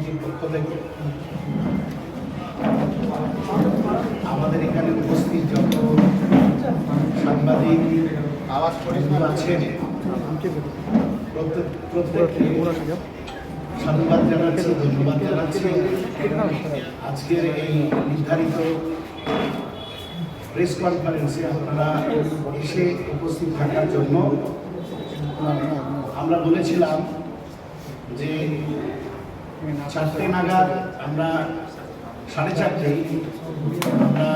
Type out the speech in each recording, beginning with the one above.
কমিটির পক্ষ থেকে আমাদের এখানে উপস্থিত যত সাংবাদিক, আওয়াজ পরিষদ আছেন সাধুবাদ জানাচ্ছি, ধন্যবাদ জানাচ্ছি। আজকের এই নির্ধারিত প্রেস কনফারেন্সে আপনারা এসে উপস্থিত থাকার জন্য আমরা বলেছিলাম যে চারটে নাগাদ আমরা সাড়ে চারটেই আমরা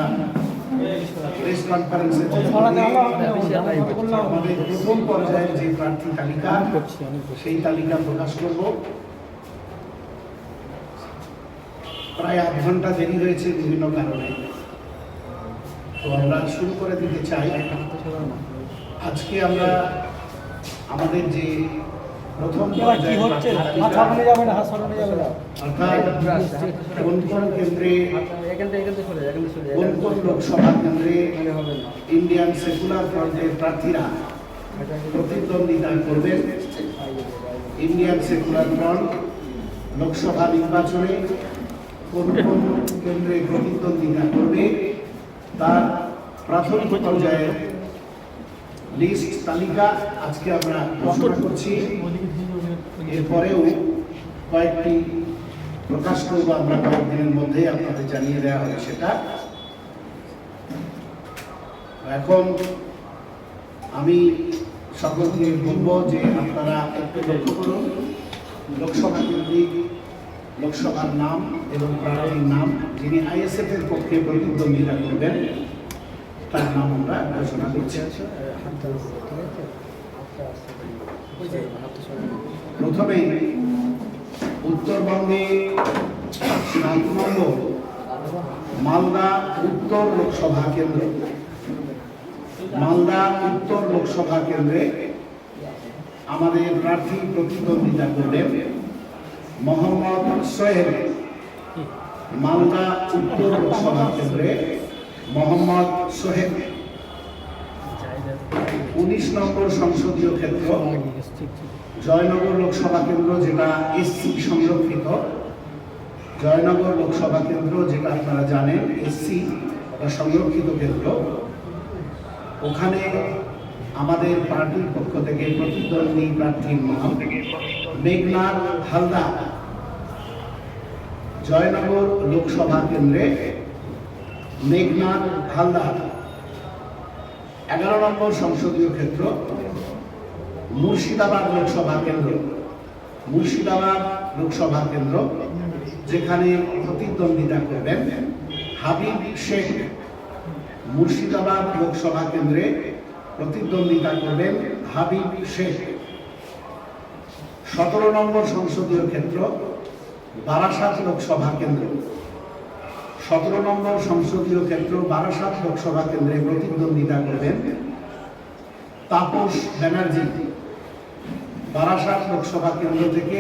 প্রেস কনফারেন্সে আমাদের প্রথম পর্যায়ের যে প্রার্থী তালিকা সেই তালিকা প্রকাশ করব। প্রায় আধ ঘণ্টা দেরি হয়েছে বিভিন্ন কারণে। তো আমরা শুরু করে দিতে চাই। আজকে আমরা আমাদের যে প্রথম কি হচ্ছে? হাত তালিকা, যাবে না হাত সামনে যাবে না। অর্থাৎ কোন কোন কেন্দ্রে কোন কোন লোকসভা কেন্দ্রে ইন্ডিয়ান সেকুলার ফ্রন্টের প্রার্থীরা প্রতিদ্বন্দ্বিতা করবেন ইন্ডিয়ান সেকুলার ফ্রন্ট লোকসভা নির্বাচনে কোন কোন কেন্দ্রে প্রতিদ্বন্দ্বিতা করবে? তার প্রাথমিক পর্যায়ের লিস্ট তালিকা আজকে আমরা ঘোষণা করছি। এরপরেও কয়েকটি প্রকাশ করব আমরা কয়েকদিনের মধ্যে আপনাদের জানিয়ে দেওয়া হবে সেটা। এখন আমি সকলকে বলব যে আপনারা একটু লক্ষ্য করুন। লোকসভা কেন্দ্রিক লোকসভার নাম এবং প্রার্থীর নাম যিনি আইএসএফ এর পক্ষে প্রতিদ্বন্দ্বিতা করবেন তার নাম আমরা ঘোষণা করছি। প্রথমে উত্তরবঙ্গে মালদা উত্তর লোকসভা কেন্দ্র। মালদা উত্তর লোকসভা কেন্দ্রে আমাদের প্রার্থী প্রতিদ্বন্দ্বিতা করবেন মোহাম্মদ সোহেল। মালদা উত্তর লোকসভা কেন্দ্রে মোহাম্মদ সোহেল। উনিশ নম্বর সংসদীয় ক্ষেত্র, জয়নগর লোকসভা কেন্দ্র, যেটা এসসি সংরক্ষিত। জয়নগর লোকসভা কেন্দ্র, যেটা আপনারা জানেন এসসি বা সংরক্ষিত কেন্দ্র। ওখানে আমাদের পার্টির পক্ষ থেকে প্রতিদ্বন্দ্বী প্রার্থীর নাম মেঘনাথ হালদার। জয়নগর লোকসভা কেন্দ্রে মেঘনাথ হালদার এগারো নম্বর সংসদীয় ক্ষেত্র, মুর্শিদাবাদ লোকসভা কেন্দ্র। মুর্শিদাবাদ লোকসভা কেন্দ্র, যেখানে প্রতিদ্বন্দ্বিতা করবেন হাবিব শেখ। মুর্শিদাবাদ লোকসভা কেন্দ্রে প্রতিদ্বন্দ্বিতা করবেন হাবিব শেখ। সতেরো নম্বর সংসদীয় ক্ষেত্র, বারাসাত লোকসভা কেন্দ্র। সতেরো নম্বর সংসদীয় ক্ষেত্র বারাসাত লোকসভা কেন্দ্রে প্রতিদ্বন্দ্বিতা করবেন তাপস ব্যানার্জি। বারাসাত লোকসভা কেন্দ্র থেকে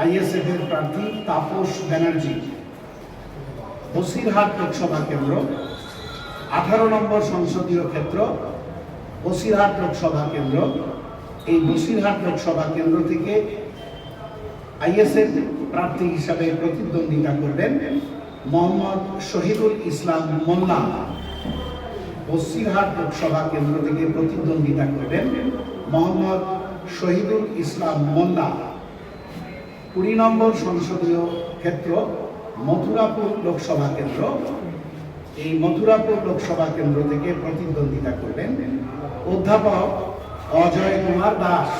আইএসএফ এর প্রার্থী তাপস ব্যানার্জি। বসিরহাট লোকসভা কেন্দ্র, আঠারো নম্বর সংসদীয় ক্ষেত্র, বসিরহাট লোকসভা কেন্দ্র। এই বসিরহাট লোকসভা কেন্দ্র থেকে আইএসএফ প্রার্থী হিসাবে প্রতিদ্বন্দ্বিতা করবেন মোহাম্মদ শহীদুল ইসলাম মোল্লা বসিরহাট লোকসভা কেন্দ্র থেকে প্রতিদ্বন্দ্বিতা করবেন মোহাম্মদ শহীদুল ইসলাম মোল্লা। কুড়ি নম্বর সংসদীয় ক্ষেত্র, মথুরাপুর লোকসভা কেন্দ্র। এই মথুরাপুর লোকসভা কেন্দ্র থেকে প্রতিদ্বন্দ্বিতা করবেন অধ্যাপক অজয় কুমার দাস।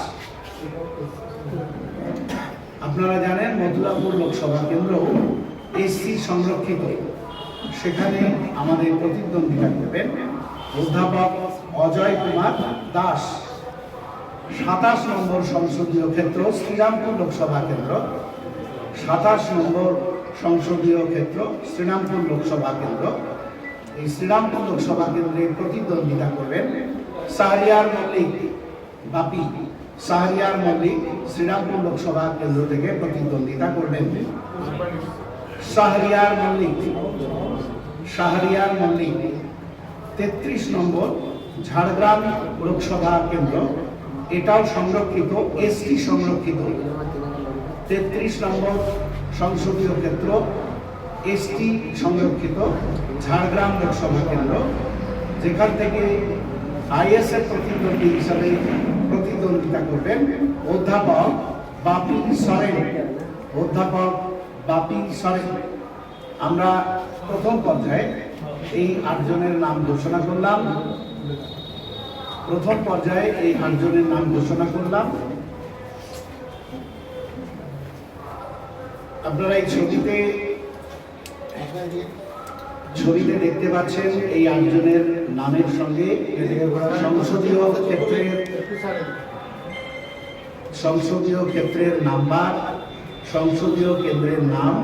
আপনারা জানেন মথুরাপুর লোকসভা কেন্দ্র এসসি সংরক্ষিত। সেখানে আমাদের প্রতিদ্বন্দ্বিতা করবেন অধ্যাপক অজয় কুমার দাস। সাতাশ নম্বর সংসদীয় ক্ষেত্র, শ্রীরামপুর লোকসভা কেন্দ্র। সাতাশ নম্বর সংসদীয় ক্ষেত্র, শ্রীরামপুর লোকসভা কেন্দ্র। এই শ্রীরামপুর লোকসভা কেন্দ্রে প্রতিদ্বন্দ্বিতা করবেন শাহরিয়ার মল্লিক বাপি। শাহরিয়ার মল্লিক শ্রীরামপুর লোকসভা কেন্দ্র থেকে প্রতিদ্বন্দ্বিতা করবেন। শাহরিয়ার মল্লিক। শাহরিয়ার মল্লিক। তেত্রিশ নম্বর ঝাড়গ্রাম লোকসভা কেন্দ্র। এটাও সংরক্ষিত, এসটি সংরক্ষিত। তেত্রিশ নম্বর সংসদীয় ক্ষেত্র, এসটি সংরক্ষিত, ঝাড়গ্রাম লোকসভা কেন্দ্র। যেখান থেকে আইএসএফ প্রতিদ্বন্দ্বী হিসাবে প্রতিদ্বন্দ্বিতা করবেন অধ্যাপক বাপি সরেন। অধ্যাপক বাপি সরেন আমরা প্রথম পর্যায়ে এই আটজনের নাম ঘোষণা করলাম। প্রথম পর্যায়ে এই আটজনের নাম ঘোষণা করলাম। আপনারা এই ছবিতে ছবিতে দেখতে পাচ্ছেন এই আটজনের নামের সঙ্গে সংসদীয় ক্ষেত্রের সংসদীয় ক্ষেত্রের নাম্বার। সংসদীয় কেন্দ্রের নাম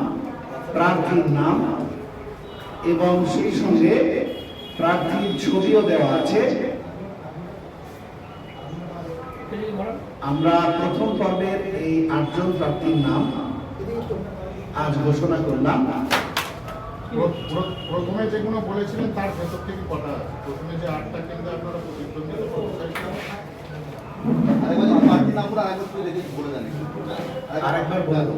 প্রার্থীর নাম এবং সেই সঙ্গে প্রার্থীর ছবিও দেওয়া আছে। আমরা প্রথম পর্বের এই আটজন প্রার্থীর নাম আজ ঘোষণা করলাম। প্র- প্র- প্রথমে যেগুলো বলেছিলেন তার ভেতর থেকে কটা আছে? প্রথমে যে আটটা কেন্দ্রে আপনারা প্রতিদ্বন্দ্বিতা করছেন আগে দেখে বলে জানি আরেকবার বলব